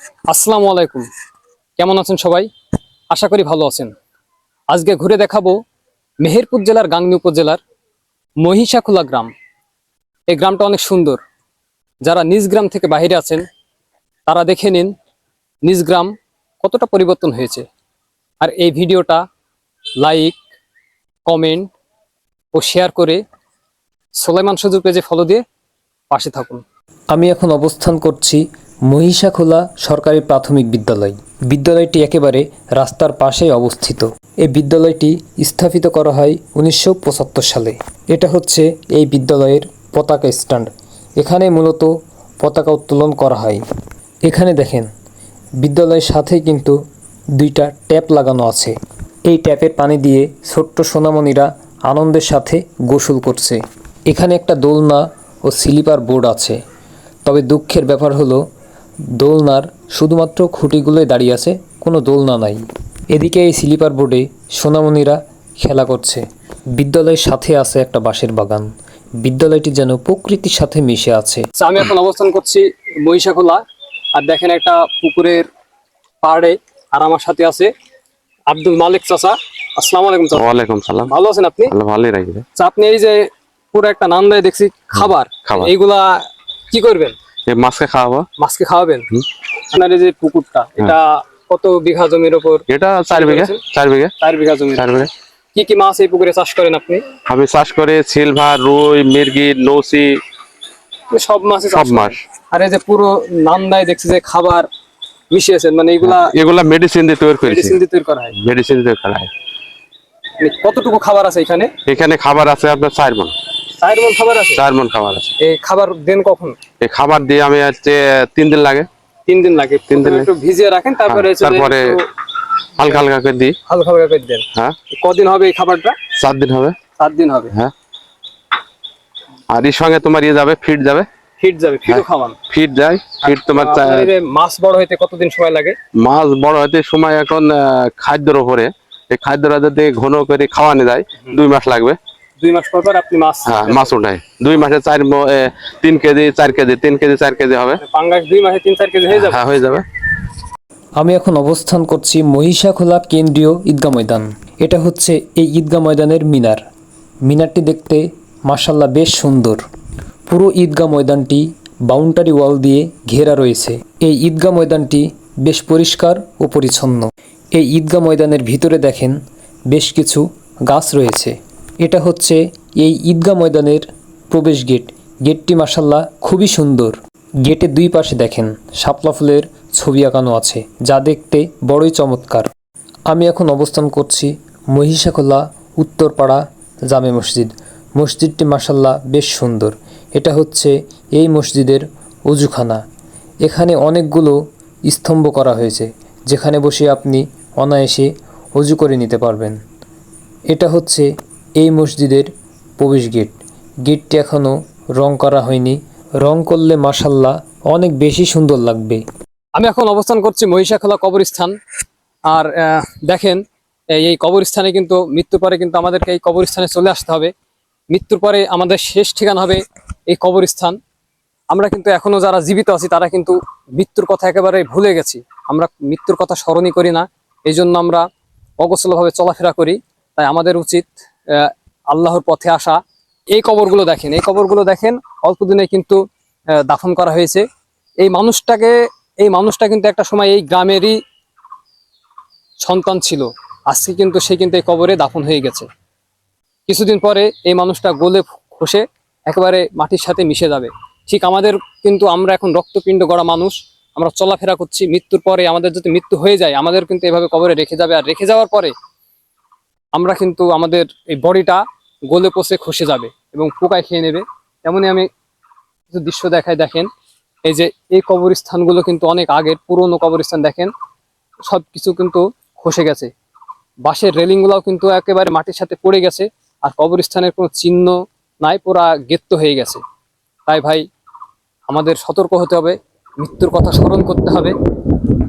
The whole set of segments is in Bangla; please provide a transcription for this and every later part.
আসসালামু আলাইকুম। কেমন আছেন সবাই? আশা করি ভালো আছেন। আজকে ঘুরে দেখাবো মেহেরপুর জেলার গাংনী উপজেলার মহিষাখোলা গ্রাম। এই গ্রামটা অনেক সুন্দর। যারা নিজ গ্রাম থেকে বাইরে আছেন, তারা দেখে নিন নিজ গ্রাম কতটা পরিবর্তন হয়েছে। আর এই ভিডিওটা লাইক, কমেন্ট ও শেয়ার করে সোলাইমান সুজুর পেজে ফলো দিয়ে পাশে থাকুন। আমি এখন অবস্থান করছি মহিষাখোলা সরকারি প্রাথমিক বিদ্যালয়। বিদ্যালয়টি একেবারে রাস্তার পাশেই অবস্থিত। এই বিদ্যালয়টি স্থাপিত করা হয় উনিশশো পঁচাত্তর সালে। এটা হচ্ছে এই বিদ্যালয়ের পতাকা স্ট্যান্ড। এখানে মূলত পতাকা উত্তোলন করা হয়। এখানে দেখেন, বিদ্যালয়ের সাথে কিন্তু দুইটা ট্যাপ লাগানো আছে। এই ট্যাপের পানি দিয়ে ছোট্ট সোনামণিরা আনন্দের সাথে গোসল করছে। এখানে একটা দোলনা ও স্লিপার বোর্ড আছে। তবে দুঃখের ব্যাপার হলো দোলনার শুধুমাত্র খুঁটিগুলোই দাঁড়িয়ে আছে কোনো দোলনা নাই। এদিকে এই স্লিপার বোর্ডে সোনামণিরা খেলা করছে। বিদ্যালয়ের সাথে আছে একটা বাঁশের বাগান। বিদ্যালয়টি যেন প্রকৃতির সাথে মিশে আছে। আমি এখন অবস্থান করছি মহিষাখোলা। আর দেখেন একটা পুকুরের পাড়ে আর আমার সাথে আছে আব্দুল মালিক চাচা। আসসালামু আলাইকুম চাচা। ওয়ালাইকুম সালাম। ভালো আছেন আপনি? ভালো ভালোই রাখবে আচ্ছা, আপনি এই যে পুরো একটা নান্দায় দেখছি খাবার। খাবার। এইগুলা কি করবেন? মাছকে খাওয়াবো। মাছকে খাওয়াবেন? আপনার এই যে পুকুরটা এটা কত বিঘা জমির উপর এটা চার বিঘে চার বিঘে। চার বিঘা জমি। চার বিঘে। কি কি মাছ এই পুকুরে চাষ করেন আপনি? আমি চাষ করে সিলভার রুই মির্গি নৌসি সব মাছই সব চাষ করেন। মাছ। আর এই যে পুরো নান্দায় দেখছি যে খাবার মিশিয়েছেন মানে এগুলা এগুলা মেডিসিন দিয়ে তৈরি করেছি। মেডিসিন দিয়ে তৈরি করা হয়। মেডিসিন দিয়ে করা হয়। মানে কতটুকু খাবার আছে এখানে? এখানে খাবার আছে আপনার চার মন চার মন খাবার আছে? চার মন খাবার আছে। এই খাবার দেন কখন? এই খাবার দিয়ে আমি হচ্ছে তিন দিন লাগে। তিন দিন লাগে। তিন দিন একটু ভিজিয়ে রাখেন তারপরে হ্যাঁ, তারপরে হালকা হালকা করে দিই। হালকা হালকা করে দেন। হ্যাঁ। কদিন হবে এই খাবারটা? চার দিন হবে। সাত দিন হবে। হ্যাঁ। আর এর সঙ্গে তোমার ইয়ে যাবে ফিট যাবে। ফিট যাবে ফিটও খাওয়ান। ফিট যায় ফিট তোমার মাছ বড় হইতে কতদিন সময় লাগে? মাছ বড় হতে সময় এখন খাদ্যের উপরে এই খাদ্যটা যদি ঘন করে খাওয়ানো যায়। দুই মাস লাগবে। দুই মাস পর পর আপনি মাছ হ্যাঁ মাছ উঠায় দুই মাসে চার তিন কেজি চার কেজি তিন কেজি চার কেজি হবে। পাঙ্গাস দুই মাসে তিন চার কেজি হয়ে যাবে? হ্যাঁ হয়ে যাবে। আমি এখন অবস্থান করছি মহিষাখোলা কেন্দ্রীয় ঈদগা ময়দান। এটা হচ্ছে এই ঈদগাহ ময়দানের মিনার। মিনারটি দেখতে মাসাল্লাহ বেশ সুন্দর। পুরো ঈদগাহ ময়দানটি বাউন্ডারি ওয়াল দিয়ে ঘেরা রয়েছে। এই ঈদগাহ ময়দানটি বেশ পরিষ্কার ও পরিচ্ছন্ন। এই ঈদগা ময়দানের ভিতরে দেখেন বেশ কিছু গাছ রয়েছে। এটা হচ্ছে এই ঈদগাহ ময়দানের প্রবেশ গেট। গেটটি মাসাল্লাহ খুবই সুন্দর। গেটের দুই পাশে দেখেন শাপলা ফুলের ছবি আঁকানো আছে, যা দেখতে বড়ই চমৎকার। আমি এখন অবস্থান করছি মহিষাখোলা উত্তরপাড়া জামে মসজিদ। মসজিদটি মাসাল্লাহ বেশ সুন্দর। এটা হচ্ছে এই মসজিদের অজুখানা। এখানে অনেকগুলো স্তম্ভ করা হয়েছে, যেখানে বসে আপনি অনায়াসে অজু করে নিতে পারবেন। এটা হচ্ছে এই মসজিদের প্রবেশ গেট। গেটটি এখনও রং করা হয়নি। রং করলে মাসাল্লাহ অনেক বেশি সুন্দর লাগবে। আমি এখন অবস্থান করছি মহিষাখোলা কবরস্থান। আর দেখেন এই কবরস্থানে কিন্তু মৃত্যুর পরে কিন্তু আমাদেরকে এই কবরস্থানে চলে আসতে হবে। মৃত্যুর পরে আমাদের শেষ ঠিকানা হবে এই কবরস্থান। আমরা কিন্তু এখনও যারা জীবিত আছি, তারা কিন্তু মৃত্যুর কথা একেবারে ভুলে গেছি। আমরা মৃত্যুর কথা স্মরণই করি না। এই জন্য আমরা অগোছলভাবে চলাফেরা করি। তাই আমাদের উচিত আল্লাহর পথে আসা। এই কবরগুলো দেখেন, এই কবরগুলো দেখেন, অল্প দিনে কিন্তু দাফন করা হয়েছে। এই মানুষটাকে, এই মানুষটা কিন্তু একটা সময় এই গ্রামেরই সন্তান ছিল। আজকে কিন্তু সে কিন্তু এই কবরে দাফন হয়ে গেছে। কিছুদিন পরে এই মানুষটা গোলে খসে, একেবারে মাটির সাথে মিশে যাবে। ঠিক আমাদের কিন্তু আমরা এখন রক্তপিণ্ড গড়া মানুষ, আমরা চলাফেরা করছি, মৃত্যুর পরে আমাদের যদি মৃত্যু হয়ে যায়, আমাদের কিন্তু এভাবে কবরে রেখে যাবে। আর রেখে যাওয়ার পরে আমরা কিন্তু আমাদের এই বডিটা গলে পচে খসে যাবে এবং পোকায় খেয়ে নেবে। এমনই আমি কিছু দৃশ্য দেখায় দেখেন। এই যে এই কবরস্থানগুলো কিন্তু অনেক আগের, পুরনো কবরস্থান দেখেন। সব কিছু কিন্তু খসে গেছে। বাঁশের রেলিংগুলোও কিন্তু একেবারে মাটির সাথে পড়ে গেছে আর কবরস্থানের কোনো চিহ্ন নাই, পুরা গেত্ত হয়ে গেছে। তাই ভাই, আমাদের সতর্ক হতে হবে, মৃত্যুর কথা স্মরণ করতে হবে।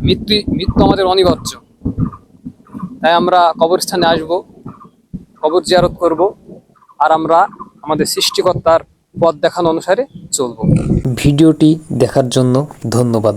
মৃত্যু মৃত্যু আমাদের অনিবার্য। তাই আমরা কবরস্থানে আসব। কবর জিয়ারত করব আর আমরা আমাদের সৃষ্টিকর্তার পথ দেখানো অনুসারে চলব। ভিডিওটি দেখার জন্য ধন্যবাদ।